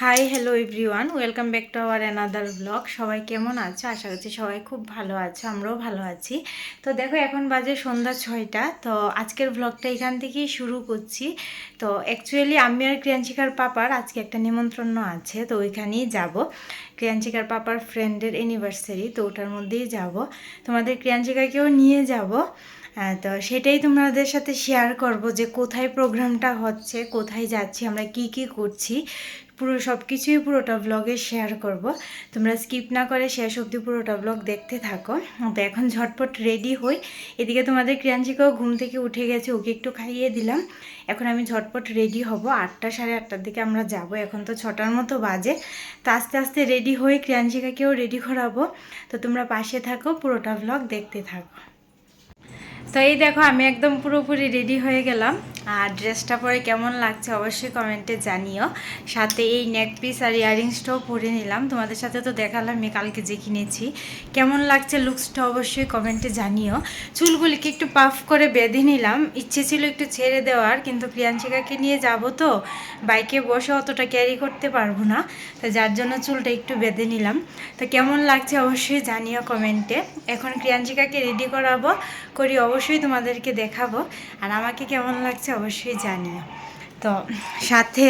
Hi hello everyone welcome back to our another blog সবাই কেমন আছো? আশা করছি সবাই খুব ভালো আছো, আমরাও ভালো আছি। তো দেখো, এখন বাজে সন্ধ্যা ছয়টা। তো আজকের ব্লগটা এখান থেকেই শুরু করছি। তো অ্যাকচুয়ালি আমি আর ক্রিয়াঞ্চিকার পাপার আজকে একটা নিমন্ত্রণ আছে, তো ওইখানেই যাব। ক্রিয়াঞ্চিকার পাপার ফ্রেন্ডের অ্যানিভার্সারি তো ওটার মধ্যেই যাব। তোমাদের ক্রিয়াঞ্চিকাকেও নিয়ে যাব। তো সেটাই তোমাদের সাথে শেয়ার করব যে কোথায় প্রোগ্রামটা হচ্ছে, কোথায় যাচ্ছি, আমরা কি কি করছি। পুরো সব কিছুই পুরোটা ব্লগে শেয়ার করব। তোমরা স্কিপ না করে শেষ অবধি পুরোটা ব্লগ দেখতে থাকো। তো এখন ঝটপট রেডি হই। এদিকে তোমাদের ক্রিয়াঞ্চিকাও ঘুম থেকে উঠে গেছে, ওকে একটু খাইয়ে দিলাম। এখন আমি ঝটপট রেডি হব। আটটা সাড়ে আটটার দিকে আমরা যাব। এখন তো ছটার মতো বাজে। তো আস্তে আস্তে রেডি হয়ে ক্রিয়াঞ্চিকাকেও রেডি করাবো। তো তোমরা পাশে থাকো, পুরোটা ব্লগ দেখতে থাকো। তো এই দেখো, আমি একদম পুরোপুরি রেডি হয়ে গেলাম। আর ড্রেসটা পরে কেমন লাগছে অবশ্যই কমেন্টে জানিও। সাথে এই নেক পিস আর ইয়ারিংসটাও পরে নিলাম। তোমাদের সাথে তো দেখালাম, আমি কালকে যে কিনেছি। কেমন লাগছে লুকসটা অবশ্যই কমেন্টে জানিও। চুলগুলিকে একটু পাফ করে বেঁধে নিলাম। ইচ্ছে ছিল একটু ছেড়ে দেওয়ার, কিন্তু প্রিয়াঞ্চিকাকে নিয়ে যাব তো। বাইকে বসে অতটা ক্যারি করতে পারব না। তো যার জন্য চুলটা একটু বেঁধে নিলাম। তো কেমন লাগছে অবশ্যই জানিও কমেন্টে এখন প্রিয়াঞ্চিকাকে রেডি করাবো। করি, অবশ্যই তোমাদেরকে দেখাবো। আর আমাকে কেমন লাগছে অবশ্যই জানিও। তো, সাথে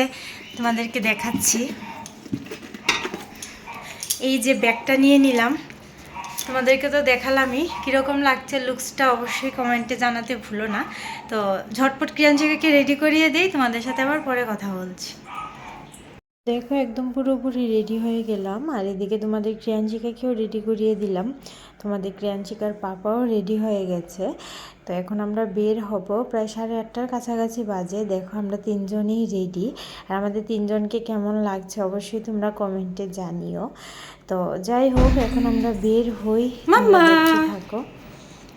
তোমাদেরকে দেখাচ্ছি। এই যে ব্যাগটা নিয়ে নিলাম। তোমাদেরকে তো দেখালামই, কীরকম লাগছে লুকসটা অবশ্যই কমেন্টে জানাতে ভুলো না। তো, ঝটপট ক্রিয়াঞ্চিকাকে রেডি করিয়ে দিই, তোমাদের সাথে আবার পরে কথা বলছি। দেখো একদম পুরোপুরি রেডি হয়ে গেলাম। আর এদিকে তোমাদের ক্রিয়াঞ্চিকাকেও রেডি করিয়ে দিলাম। তোমাদের ক্রিয়াঞ্চিকার পাপাও রেডি হয়ে গেছে। তো এখন আমরা বের হব। প্রায় সাড়ে আটটার কাছাকাছি বাজে। দেখো আমরা তিনজনেই রেডি আর আমাদের তিনজনকে কেমন লাগছে অবশ্যই তোমরা কমেন্টে জানিও। তো যাই হোক এখন আমরা বের হই। মাম্মা। থাকো।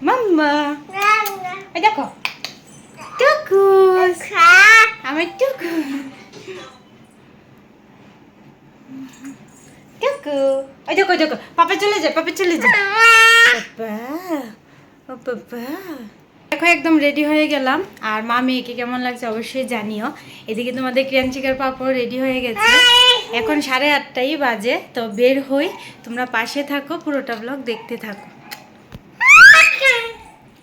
মাম্মা! দেখো। টুকুস! আমার টুকু ওই দেখো ওই দেখো পাপা চলে যায় পাপা চলে যায় পাপা ও পাপা দেখো একদম রেডি হয়ে গেলাম। আর মা মেয়েকে কেমন লাগছে অবশ্যই জানিও। এদিকে তোমাদের ক্রিয়াঞ্চিকার পাপাও রেডি হয়ে গেছে। এখন সাড়ে আটটাই বাজে তো বের হই। তোমরা পাশে থাকো পুরোটা ব্লগ দেখতে থাকো।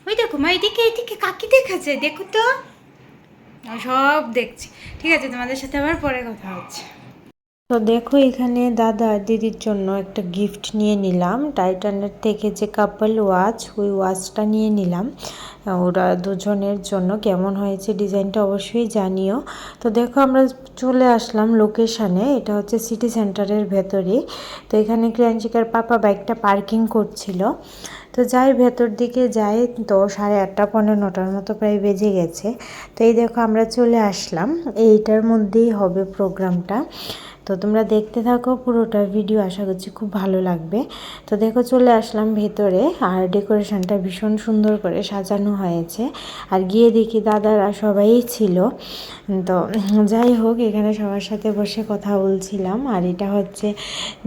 ওই দেখো মা এদিকে এদিকে কাকি দেখাচ্ছে দেখো তো। সব দেখছি। ঠিক আছে তোমাদের সাথে আবার পরে কথা হচ্ছে। তো দেখো এখানে দাদা দিদির জন্য একটা গিফট নিয়ে নিলাম। টাইটানের থেকে যে কাপল ওয়াচ ওই ওয়াচটা নিয়ে নিলাম। ওরা দুজনের জন্য কেমন হয়েছে ডিজাইনটা অবশ্যই জানিও। তো দেখো আমরা চলে আসলাম লোকেশানে এটা হচ্ছে সিটি সেন্টারের ভেতরে। তো এখানে ক্রিয়াঞ্চিকার পাপা বাইকটা পার্কিং করছিল। তো যাই ভেতর দিকে যাই, তো সাড়ে আটটা পনেরো নটার মতো প্রায় বেজে গেছে। তো এই দেখো আমরা চলে আসলাম। এইটার মধ্যেই হবে প্রোগ্রামটা তো তোমরা দেখতে থাকো পুরোটা ভিডিও আশা করছি খুব ভালো লাগবে। তো দেখো চলে আসলাম ভেতরে, আর ডেকোরেশনটা ভীষণ সুন্দর করে সাজানো হয়েছে। আর গিয়ে দেখি দাদারা সবাই ছিল। তো যাই হোক, এখানে সবার সাথে বসে কথা বলছিলাম। আর এটা হচ্ছে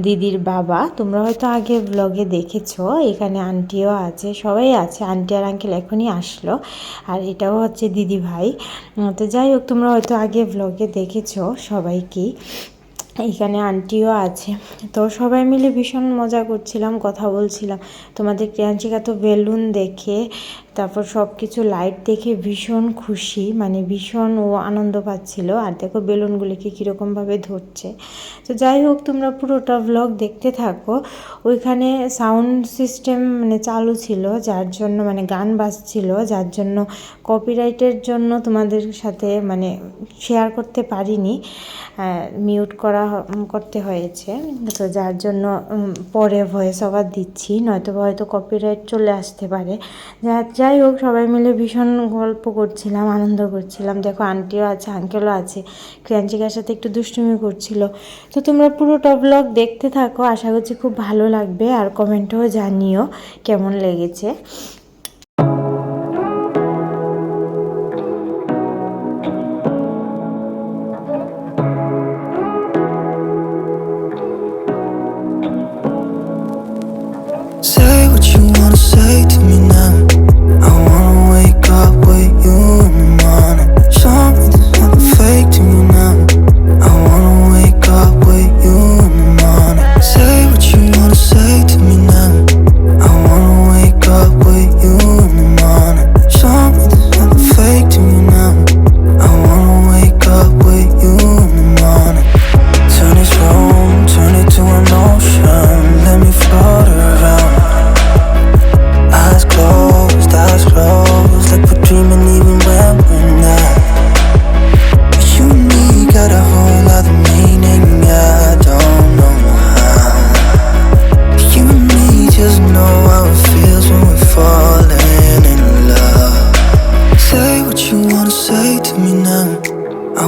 দিদির বাবা। তোমরা হয়তো আগে ব্লগে দেখেছ, এখানে আন্টিও আছে, সবাই আছে। আন্টি আর আঙ্কেল এখনই আসলো। আর এটাও হচ্ছে দিদি ভাই। তো যাই হোক, তোমরা হয়তো আগে ব্লগে দেখেছ সবাইকেই। এখানে আন্টিও আছে। তো সবাই মিলে ভীষণ মজা করছিলাম, কথা বলছিলাম। তোমাদের ক্রিয়াঞ্চিকা তো বেলুন দেখে তারপর সব কিছু লাইট দেখে ভীষণ খুশি মানে ভীষণ ও আনন্দ পাচ্ছিল। আর দেখো বেলুনগুলিকে কীরকমভাবে ধরছে। তো যাই হোক, তোমরা পুরোটা ব্লগ দেখতে থাকো। ওইখানে সাউন্ড সিস্টেম মানে চালু ছিল, যার জন্য মানে গান বাজছিল, যার জন্য কপিরাইটের জন্য তোমাদের সাথে মানে শেয়ার করতে পারিনি। মিউট করা করতে হয়েছে। তো যার জন্য পরে ভয়েস ওভার দিচ্ছি নয়তো হয়তো কপিরাইট চলে আসতে পারে। যা যাই হোক, সবাই মিলে ভীষণ গল্প করছিলাম, আনন্দ করছিলাম। দেখো আন্টিও আছে আঙ্কেলও আছে, ক্রিয়াঞ্চিকার সাথে একটু দুষ্টুমি করছিল। তো তোমরা পুরোটা ব্লগ দেখতে থাকো, আশা করছি খুব ভালো লাগবে, আর কমেন্টও জানিও কেমন লেগেছে।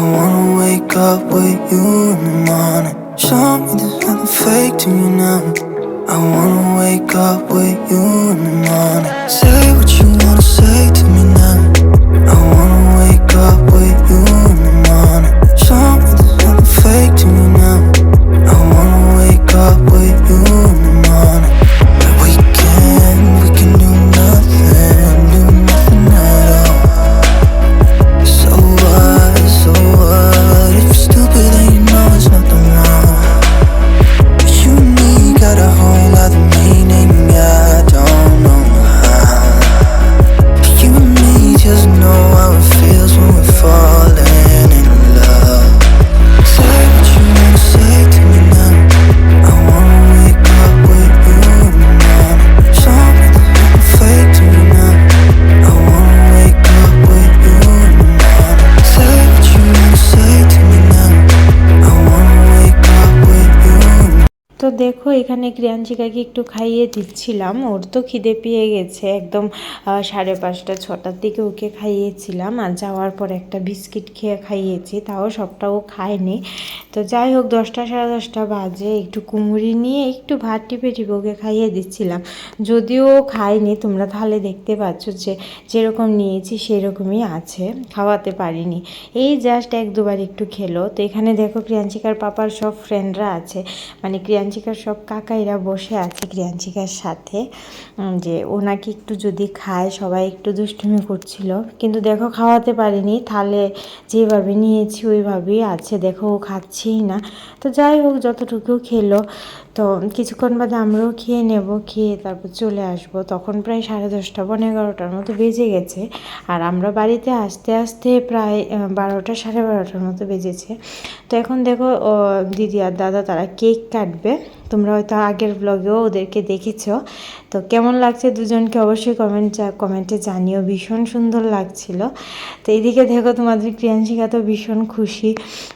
wanna wake up with you in the morning. Show me this there's nothing fake to you now. I wanna wake up with you in the morning. Say what you wanna say to me now. দেখো, এখানে ক্রিয়াঞ্চিকাকে একটু খাইয়ে দিচ্ছিলাম। ওর তো খিদে পেয়ে গেছে। একদম সাড়ে পাঁচটা, ছটার দিকে ওকে খাইয়েছিলাম। আর যাওয়ার পর একটা বিস্কিট খেয়ে খাইয়েছি, তাও সবটা ও খায়নি। তো যাই হোক, দশটা, সাড়ে দশটা বাজে। একটু কুমুরি নিয়ে একটু ভাত টিপে টিপে ওকে খাইয়ে দিচ্ছিলাম। যদিও খায়নি, তোমরা তাহলে দেখতে পাচ্ছ যে, যেরকম নিয়েছি সেরকমই আছে। খাওয়াতে পারিনি। এই জাস্ট এক দুবার একটু খেলো। তো এখানে দেখো, ক্রিয়াঞ্চিকার পাপার সব ফ্রেন্ডরা আছে। মানে ক্রিয়াঞ্চিকা এখানকার সব কাকাইরা বসে আছে ক্রিয়াঞ্চিকার সাথে যে ওনাকে একটু যদি খায়, সবাই একটু দুষ্টুমি করছিল। কিন্তু দেখো খাওয়াতে পারিনি, থালে যেভাবে নিয়েছি ওইভাবেই আছে, দেখো ও খাচ্ছেই না। তো যাই হোক, যতটুকু খেলো, তো কিছুক্ষণ বাদে আমরাও খেয়ে নেব, খেয়ে তারপর চলে আসব। তখন প্রায় সাড়ে দশটা পনেরো এগারোটার মতো বেজে গেছে। আর আমরা বাড়িতে আসতে আসতে প্রায় বারোটা, সাড়ে বারোটার মতো বেজেছে। তো এখন দেখো দিদি আর দাদা তারা কেক কাটবে। তোমরা হয়তো আগের ব্লগেও ওদেরকে দেখেছ। তো কেমন লাগছে দুজনকে অবশ্যই কমেন্ট কমেন্টে জানিও। ভীষণ সুন্দর লাগছিল। তো এইদিকে দেখো তোমাদের ক্রিয়াংশিকা তো ভীষণ খুশি।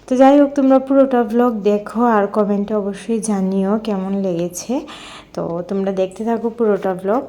তো যাই হোক, তোমরা পুরোটা ব্লগ দেখো আর কমেন্টে অবশ্যই জানিও কেমন লেগেছে। তো তোমরা দেখতে থাকো পুরোটা ব্লগ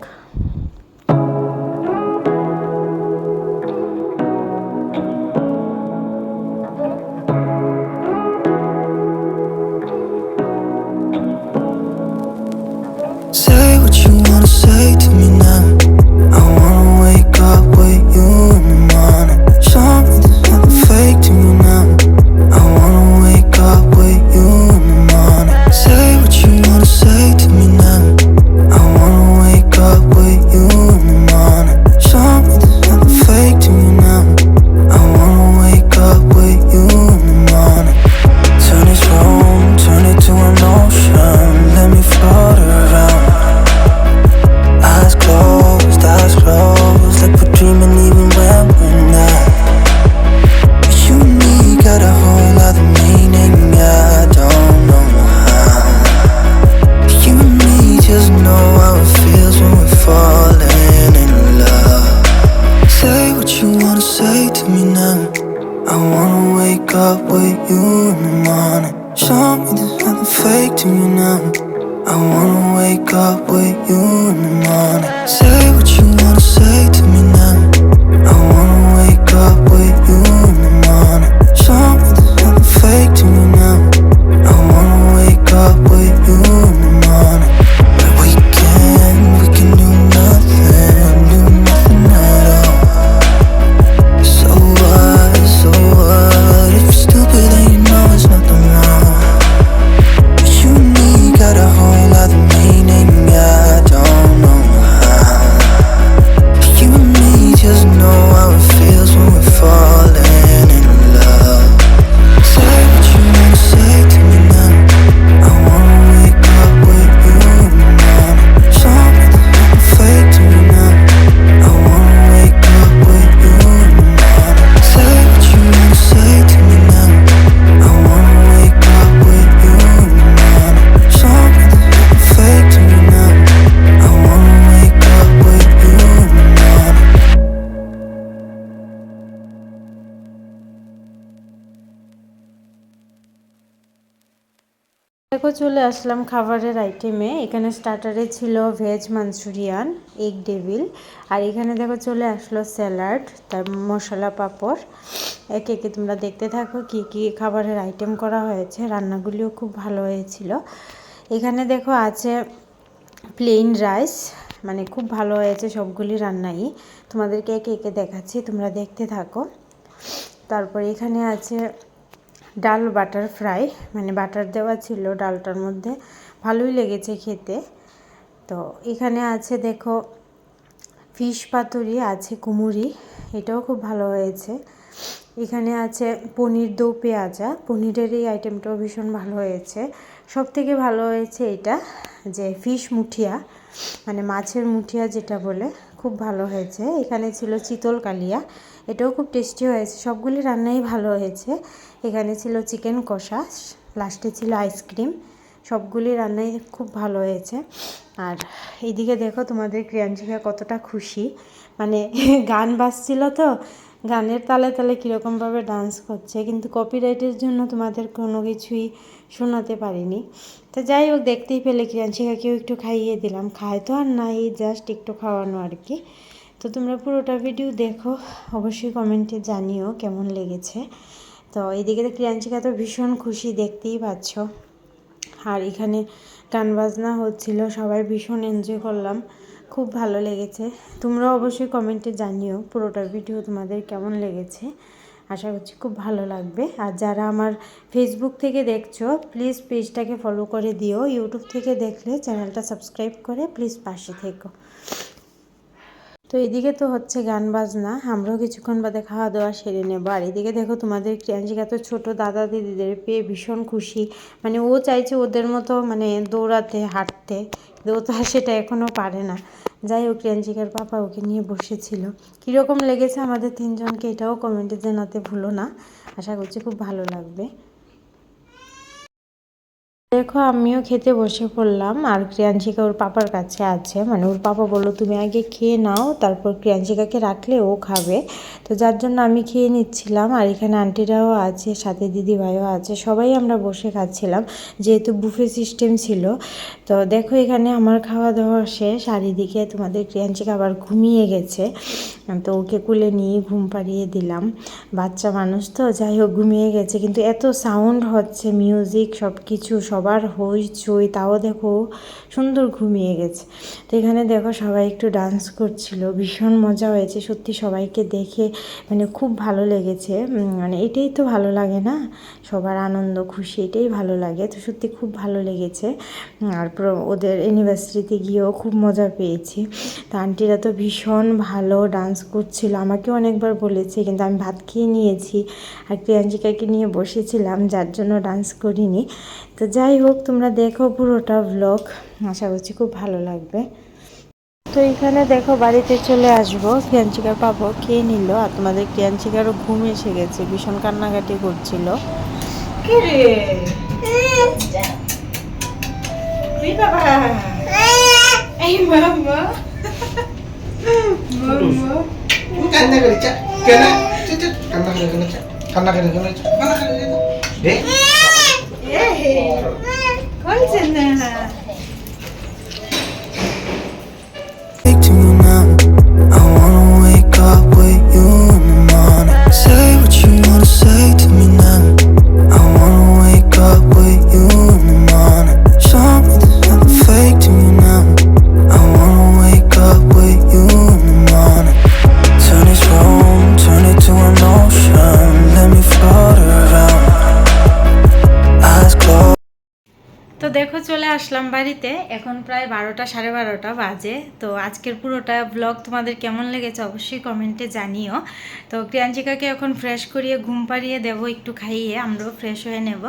দেখো চলে আসলাম খাবারের আইটেমে এখানে স্টার্টারে ছিল ভেজ মাঞ্চুরিয়ান এগ ডেভিল আর এখানে দেখো চলে আসলো স্যালাড তার মশলা পাঁপড়। একে একে তোমরা দেখতে থাকো কি কি খাবারের আইটেম করা হয়েছে। রান্নাগুলিও খুব ভালো হয়েছিল। এখানে দেখো আছে প্লেন রাইস মানে খুব ভালো হয়েছে সবগুলি রান্নাই। তোমাদেরকে একে একে দেখাচ্ছি, তোমরা দেখতে থাকো। তারপর এখানে আছে ডাল, বাটার ফ্রাই মানে বাটার দেওয়া ছিল ডালটার মধ্যে। ভালোই লেগেছে খেতে। তো এখানে আছে, দেখো, ফিশ পাতুরি, আছে কুমুরি এটাও খুব ভালো হয়েছে। এখানে আছে পনির দো পেঁয়াজা। পনিরের এই আইটেমটাও ভীষণ ভালো হয়েছে। সব থেকে ভালো হয়েছে এটা যে ফিশ মুঠিয়া মানে মাছের মুঠিয়া যেটা বলে খুব ভালো হয়েছে। এখানে ছিল চিতল কালিয়া। এটাও খুব টেস্টি হয়েছে। সবগুলি রান্নাই ভালো হয়েছে। এখানে ছিল চিকেন কষা লাস্টে ছিল আইসক্রিম সবগুলি রান্নাই খুব ভালো হয়েছে। আর এইদিকে দেখো তোমাদের ক্রিয়াঞ্জিকা কতটা খুশি। মানে গান বাজছিল তো গানের তালে তালে কীরকমভাবে ডান্স করছে, কিন্তু কপিরাইটের জন্য তোমাদের কোনো কিছুই শোনাতে পারিনি। তো যাই হোক, দেখতেই পেলে ক্রিয়াঞ্জিকাকেও একটু খাইয়ে দিলাম। খায় তো আর নাই জাস্ট একটু খাওয়ানো আর কি। তো তোমরা পুরোটা ভিডিও দেখো, অবশ্যই কমেন্টে জানিও কেমন লেগেছে। তো এইদিকে তো ক্রিয়াঞ্চিকা তো ভীষণ খুশি, দেখতেই পাচ্ছ। আর এখানে গান বাজনা হচ্ছিল, সবাই ভীষণ এনজয় করলাম। খুব ভালো লেগেছে। তোমরা অবশ্যই কমেন্টে জানিও পুরোটা ভিডিও তোমাদের কেমন লেগেছে। আশা করছি খুব ভালো লাগবে। আর যারা আমার ফেসবুক থেকে দেখছ প্লিজ পেজটাকে ফলো করে দিও। ইউটিউব থেকে দেখলে চ্যানেলটা সাবস্ক্রাইব করে প্লিজ পাশে থেকো। তো এদিকে তো হচ্ছে গান বাজনা, আমরাও কিছুক্ষণ বাদে খাওয়া দাওয়া সেরে নেব। আর এদিকে দেখো তোমাদের ক্রিয়াঞ্জিকা তো ছোটো দাদা দিদিদের পেয়ে ভীষণ খুশি। মানে ও চাইছে ওদের মতো মানে দৌড়াতে, হাঁটতে। ও তো সেটা এখনও পারে না। যাই হোক রিয়াঞ্জিকার পাপা ওকে নিয়ে বসেছিল। কীরকম লেগেছে আমাদের তিনজনকে এটাও কমেন্টে জানাতে ভুলো না। আশা করছি খুব ভালো লাগবে। দেখো, আমিও খেতে বসে পড়লাম আর ক্রিয়াঞ্চিকা ওর পাপার কাছে আছে। মানে ওর পাপা বলল, তুমি আগে খেয়ে নাও, তারপর ক্রিয়াঞ্চিকাকে রাখলে ও খাবে। তো যার জন্য আমি খেয়ে নিচ্ছিলাম আর এখানে আন্টিরাও আছে, সাথে দিদি ভাইও আছে। সবাই আমরা বসে খাচ্ছিলাম, যেহেতু বুফে সিস্টেম ছিল। তো দেখো, এখানে আমার খাওয়া দাওয়া শেষ আর এদিকে তোমাদের ক্রিয়াঞ্চিকা আবার ঘুমিয়ে গেছে। তো ওকে কুলে নিয়ে ঘুম পাড়িয়ে দিলাম। বাচ্চা মানুষ তো, যাই হোক, ঘুমিয়ে গেছে। কিন্তু এত সাউন্ড হচ্ছে, মিউজিক সব কিছু সবার হইচই, তাও দেখো সুন্দর ঘুমিয়ে গেছে। তো এখানে দেখো সবাই একটু ডান্স করছিল, ভীষণ মজা হয়েছে, সত্যি সবাইকে দেখে মানে খুব ভালো লেগেছে। মানে এটাই তো ভালো লাগে না? সবার আনন্দ, খুশি, এটাই ভালো লাগে। তো সত্যি খুব ভালো লেগেছে। আর ওদের অ্যানিভার্সারিতে গিয়েও খুব মজা পেয়েছি। তো আন্টিরা তো ভীষণ ভালো ডান্স করছিল, আমাকেও অনেকবার বলেছে, কিন্তু আমি ভাত খেয়ে নিয়েছি। আর প্রিয়াঞ্জিকাকে নিয়ে বসেছিলাম, যার জন্য ডান্স করিনি। তো যাই হোক তোমরা দেখো পুরোটা ব্লগ আশা করছি খুব ভালো লাগবে। তো এখানে দেখো বাড়িতে চলে আসব। ক্রিয়াঞ্চিকার পাবো। খেয়ে নিল? আর তোমাদের ক্রিয়াঞ্চিকারও ঘুম এসে গেছে। ভীষণ কান্নাকাটি করছিল। কি কান্না কেন? কান্না করে কেন? কান্না করে কেন? কান্না করে Yeah. in there. আসলাম বাড়িতে। এখন প্রায় বারোটা, সাড়ে বারোটা বাজে। তো আজকের পুরোটা ব্লগ তোমাদের কেমন লেগেছে অবশ্যই কমেন্টে জানিও। তো ক্রিয়াঞ্চিকাকে এখন ফ্রেশ করিয়ে ঘুম পাড়িয়ে দেবো, একটু খাইয়ে, আমরাও ফ্রেশ হয়ে নেব।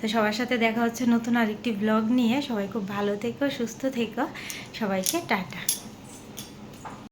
তো সবার সাথে দেখা হচ্ছে নতুন আরেকটি ব্লগ নিয়ে। সবাই খুব ভালো থেকো, সুস্থ থেকো। সবাইকে টাটা।